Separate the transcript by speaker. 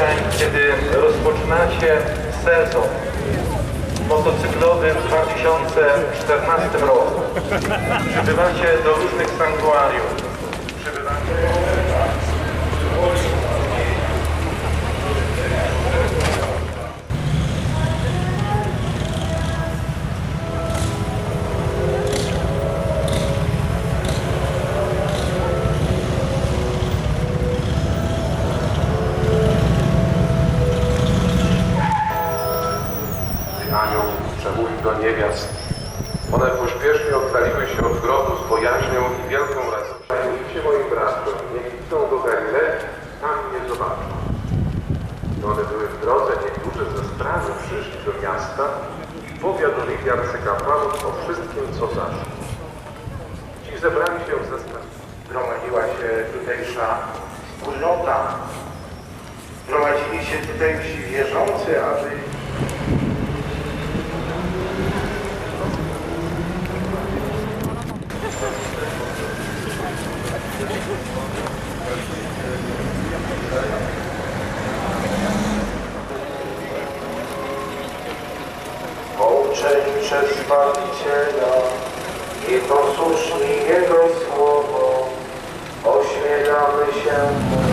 Speaker 1: Dzisiaj, kiedy rozpoczynacie sezon motocyklowy w 2014 roku, przybywacie do różnych sanktuariów, przybywacie...
Speaker 2: do niewiast. One pośpiesznie oddaliły się od grobu z bojaźnią i wielką radością. Mówicie moim braciom, niech idą do Galilei, tam mnie zobaczą. Gdy one były w drodze, niektórzy ze straży przyszli do miasta i powiadomili arcykapłanów o wszystkim, co zaszło. Ci zebrali się ze straży.
Speaker 3: gromadziła się tutejsza wspólnota. Gromadzili się tutejsi wierzący, aby pouczeni przez Zbawiciela i posłuszni Jego słowo, ośmielamy się